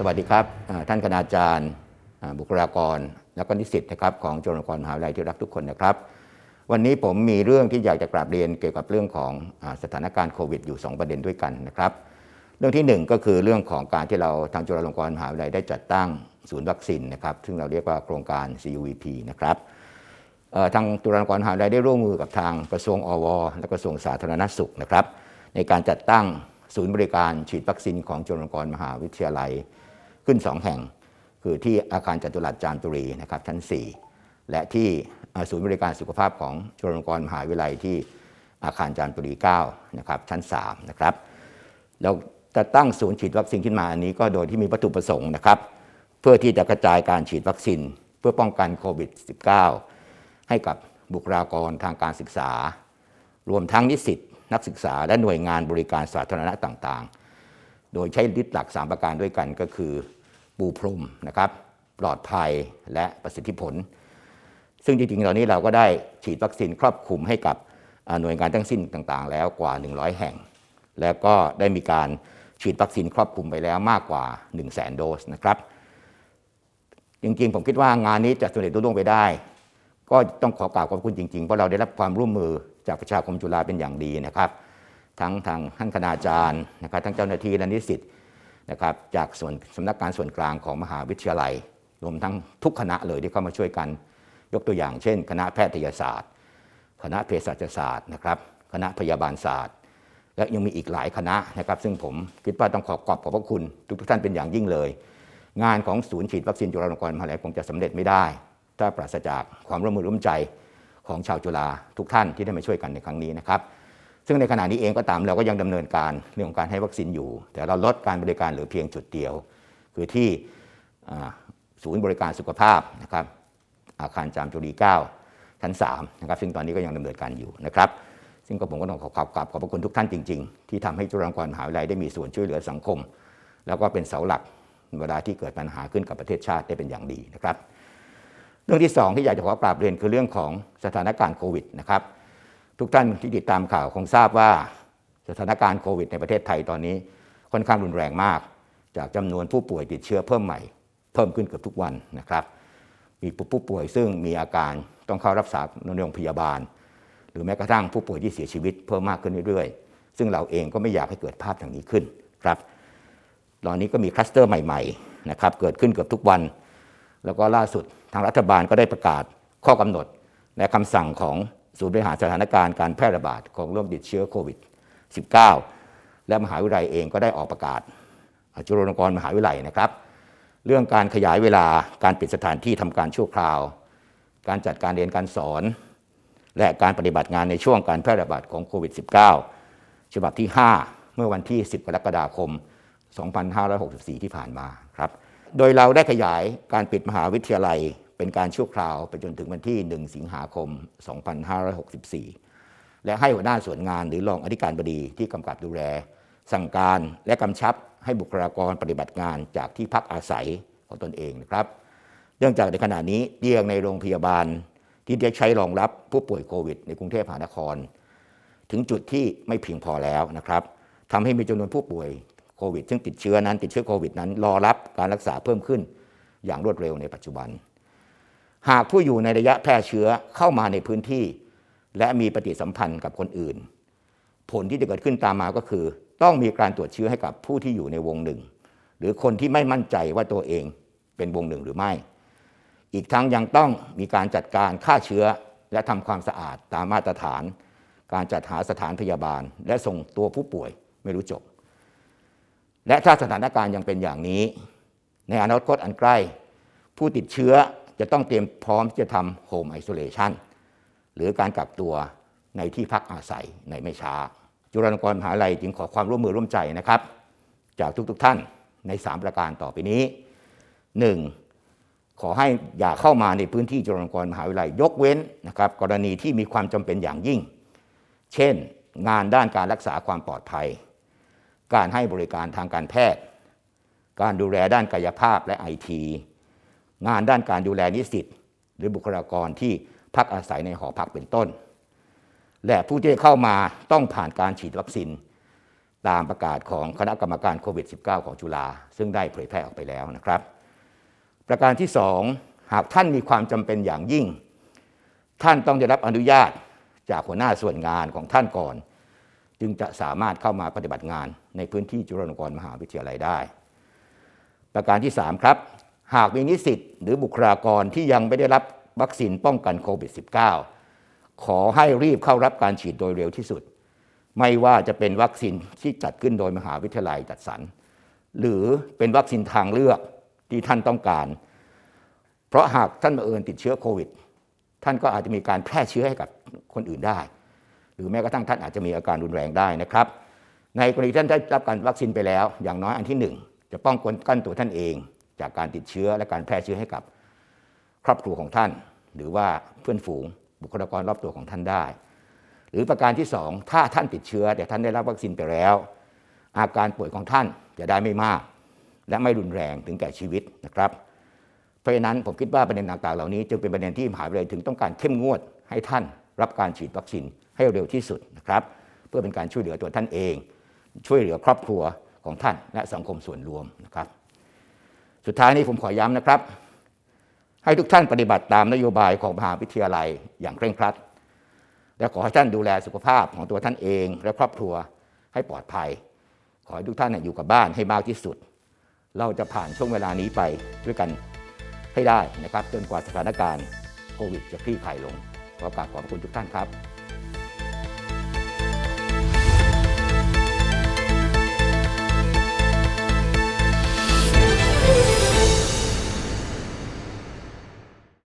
สวัสดีครับท่านคณาจารย์ บุคลากร และก็นิสิตนะครับของจุฬาลงกรณ์มหาวิทยาลัยที่รักทุกคนนะครับ วันนี้ผมมีเรื่องที่อยากจะกราบเรียนเกี่ยวกับเรื่องของสถานการณ์โควิดอยู่ 2 ประเด็นด้วยกันนะครับ เรื่องที่ 1 ก็คือเรื่องของการที่เราทางจุฬาลงกรณ์มหาวิทยาลัยได้จัดตั้งศูนย์วัคซีนนะครับซึ่งเราเรียกว่าโครงการ CUVP นะครับทางจุฬาลงกรณ์มหาวิทยาลัยได้ร่วมมือกับทางกระทรวงอว และกระทรวงสาธารณสุขนะครับในการจัดตั้ง ศูนย์บริการฉีดวัคซีนของจุฬาลงกรณ์มหาวิทยาลัยขึ้น 2 แห่ง คือที่อาคารจตุรัสจามจุรีนะครับชั้น 4 และที่ศูนย์บริการสุขภาพของจุฬาลงกรณ์มหาวิทยาลัยที่อาคารจามจุรี9นะครับชั้น3นะครับเราจะตั้งศูนย์ฉีดวัคซีนขึ้นมาอันนี้ก็โดยที่มีวัตถุประสงค์นะครับ เพื่อที่จะกระจายการฉีดวัคซีนเพื่อป้องกันโควิด -19 ให้กับบุคลากรทางการศึกษา รวมทั้งนิสิต นักศึกษาและหน่วยงานบริการสาธารณะต่างๆ โดยใช้ยึดหลัก 3 ประการด้วยกันก็คือ ปูพรมนะครับปลอดภัยและประสิทธิผล ซึ่งจริงๆตอนนี้เราก็ได้ฉีดวัคซีนครอบคลุมให้กับหน่วยงานทั้งสิ้นต่างๆ แล้วกว่า 100 แห่ง แล้วก็ได้มีการฉีดวัคซีนครอบคลุมไปแล้วมากกว่า 1 0 0 0 0แสนโดสนะครับ จริงๆ ผมคิดว่างานนี้จะสำเร็จรุ่งไปได้ ก็ต้องขอกราบขอบคุณจริงๆ เพราะเราได้รับความร่วมมือ จากประชาคมจุฬาเป็นอย่างดีนะครับ ทั้งทางท่านคณาจารย์นะครับทั้งเจ้าหน้าที่และนิสิตนะครับจากส่วนสำนักงานส่วนกลางของมหาวิทยาลัย รวมทั้งทุกคณะเลยที่เข้ามาช่วยกัน ยกตัวอย่างเช่น คณะแพทยศาสตร์ คณะเภสัชศาสตร์นะครับคณะพยาบาลศาสตร์ และยังมีอีกหลายคณะนะครับซึ่งผมคิดว่าต้องขอขอบขอบพระคุณ ทุกท่านเป็นอย่างยิ่งเลย งานของศูนย์ฉีดวัคซีนจุฬาลงกรณ์มหาวิทยาลัยคงจะสำเร็จไม่ได้ ถ้าปราศจากความร่วมมือร่วมใจ ของชาวจุฬาทุกท่านที่ได้มาช่วยกันในครั้งนี้นะครับ ซึ่งในขณะนี้เองก็ตามเราก็ยังดำเนินการเรื่องของการให้วัคซีนอยู่ แต่เราลดการบริการเหลือเพียงจุดเดียว คือที่ศูนย์บริการสุขภาพนะครับอาคารจามจุรี9ชั้น3นะครับซึ่งตอนนี้ก็ยังดำเนินการอยู่นะครับซึ่งก็ผมก็ต้องขอขอบขอบขอบพระคุณทุกท่านจริง ๆ ที่ทำให้จุฬาลงกรณ์มหาวิทยาลัยได้มีส่วนช่วยเหลือสังคม แล้วก็เป็นเสาหลักเวลาที่เกิดปัญหาขึ้นกับประเทศชาติได้เป็นอย่างดีนะครับ เรื่องที่สองที่อยากจะขอกราบเรียนคือเรื่องของสถานการณ์โควิดนะครับ ทุกท่านที่ติดตามข่าวคงทราบว่าสถานการณ์โควิด ในประเทศไทยตอนนี้ค่อนข้างรุนแรงมาก จากจำนวนผู้ป่วยติดเชื้อเพิ่มใหม่ เพิ่มขึ้นเกือบทุกวันนะครับ มีผู้ป่วยซึ่งมีอาการต้องเข้ารักษาในโรงพยาบาล หรือแม้กระทั่งผู้ป่วยที่เสียชีวิตเพิ่มมากขึ้นเรื่อยๆ ซึ่งเราเองก็ไม่อยากให้เกิดภาพอย่างนี้ขึ้นครับ ตอนนี้ก็มีคลัสเตอร์ใหม่ๆนะครับเกิดขึ้นเกือบทุกวัน แล้วก็ล่าสุดทางรัฐบาลก็ได้ประกาศข้อกำหนด และคำสั่งของศูนย์บริหารสถานการณ์การแพร่ระบาดของโรคติดเชื้อโควิด -19 และมหาวิทยาลัยเองก็ได้ออกประกาศจุฬาลงกรณ์มหาวิทยาลัยนะครับ เรื่องการขยายเวลาการปิดสถานที่ทำการชั่วคราว การจัดการเรียนการสอน และการปฏิบัติงานในช่วงการแพร่ระบาดของโควิด -19 ฉบับที่ 5 เมื่อวันที่ 10 กรกฎาคม 2564 ที่ผ่านมาครับ โดยเราได้ขยายการปิดมหาวิทยาลัยเป็นการชั่วคราวไปจนถึงวันที่ 1 สิงหาคม 2564 และให้หัวหน้าส่วนงานหรือรองอธิการบดีที่กำกับดูแล สั่งการและกำชับให้บุคลากรปฏิบัติงานจากที่พักอาศัยของตนเองนะครับ เนื่องจากในขณะนี้เตียงในโรงพยาบาล ที่ได้ใช้รองรับผู้ป่วยโควิด ในกรุงเทพมหานคร ถึงจุดที่ไม่เพียงพอแล้วนะครับทำให้มีจำนวนผู้ป่วย โควิด ซึ่งติดเชื้อนั้นติดเชื้อโควิดนั้น รอรับการรักษาเพิ่มขึ้นอย่างรวดเร็วในปัจจุบัน หากผู้อยู่ในระยะแพร่เชื้อเข้ามาในพื้นที่ และมีปฏิสัมพันธ์กับคนอื่น ผลที่จะเกิดขึ้นตามมาก็คือ ต้องมีการตรวจเชื้อให้กับผู้ที่อยู่ในวงหนึ่ง หรือคนที่ไม่มั่นใจว่าตัวเองเป็นวงหนึ่งหรือไม่ อีกทั้งยังต้องมีการจัดการฆ่าเชื้อและทำความสะอาดตามมาตรฐาน การจัดหาสถานพยาบาล และส่งตัวผู้ป่วยไม่รู้จบ และถ้าสถานการณ์ยังเป็นอย่างนี้ ในอนาคตอันใกล้ ผู้ติดเชื้อจะต้องเตรียมพร้อมที่จะทำโฮมไอโซเลชันหรือการกักตัวในที่พักอาศัยในไม่ช้า จุฬาลงกรณ์มหาวิทยาลัยจึงขอความร่วมมือร่วมใจนะครับ จากทุกๆทท่านใน 3 ประการต่อไปนี้ 1. ขอให้อย่าเข้ามาในพื้นที่จุฬาลงกรณ์มหาวิทยาลัยยกเว้นนะครับ กรณีที่มีความจำเป็นอย่างยิ่ง เช่น งานด้านการรักษาความปลอดภัย การให้บริการทางการแพทย์ การดูแลด้านกายภาพและไอทีงานด้านการดูแลนิสิตหรือบุคลากรที่พักอาศัยในหอพักเป็นต้น และผู้ที่เข้ามาต้องผ่านการฉีดวัคซีนตามประกาศของคณะกรรมการโควิด -19 ของจุฬาซึ่งได้เผยแพร่ออกไปแล้วนะครับ ประการที่ 2 หากท่านมีความจำเป็นอย่างยิ่ง ท่านต้องได้รับอนุญาตจากหัวหน้าส่วนงานของท่านก่อน จึงจะสามารถเข้ามาปฏิบัติงานในพื้นที่จุฬาลงกรณ์มหาวิทยาลัยได้ ประการที่ 3 ครับ หากมีนิสิตหรือบุคลากรที่ยังไม่ได้รับวัคซีนป้องกันโควิด -19 ขอให้รีบเข้ารับการฉีดโดยเร็วที่สุด ไม่ว่าจะเป็นวัคซีนที่จัดขึ้นโดยมหาวิทยาลัยจัดสรรหรือเป็นวัคซีนทางเลือกที่ท่านต้องการ เพราะหากท่านบังเอิญติดเชื้อโควิด ท่านก็อาจจะมีการแพร่เชื้อให้กับคนอื่นได้ หรือแม้กระทั่งท่านอาจจะมีอาการรุนแรงได้นะครับ ในกรณีท่านได้รับการวัคซีนไปแล้ว อย่างน้อยอันที่หนึ่งจะป้องกันตัวท่านเอง จากการติดเชื้อและการแพร่เชื้อให้กับ ครอบครัวของท่าน หรือว่าเพื่อนฝูง บุคลากรรอบตัวของท่านได้ หรือประการที่สองถ้าท่านติดเชื้อ แต่ท่านได้รับวัคซีนไปแล้ว อาการป่วยของท่านจะได้ไม่มาก และไม่รุนแรงถึงแก่ชีวิตนะครับเพราะฉะนั้นผมคิดว่าประเด็นต่างๆเหล่านี้จึงเป็นประเด็นที่มหาวิทยาลัยถึงต้องการเข้มงวดให้ท่านรับการฉีดวัคซีน ให้เร็วที่สุดนะครับ เพื่อเป็นการช่วยเหลือตัวท่านเอง ช่วยเหลือครอบครัวของท่านและสังคมส่วนรวมนะครับ สุดท้ายนี้ผมขอย้ำนะครับ ให้ทุกท่านปฏิบัติตามนโยบายของมหาวิทยาลัยอย่างเคร่งครัด และขอให้ท่านดูแลสุขภาพของตัวท่านเอง และครอบครัวให้ปลอดภัย ขอให้ทุกท่านอยู่กับบ้านให้มากที่สุด เราจะผ่านช่วงเวลานี้ไปด้วยกันให้ได้นะครับจนกว่าสถานการณ์โควิดจะคลี่คลายลงขอกราบขอบคุณทุกท่านครับ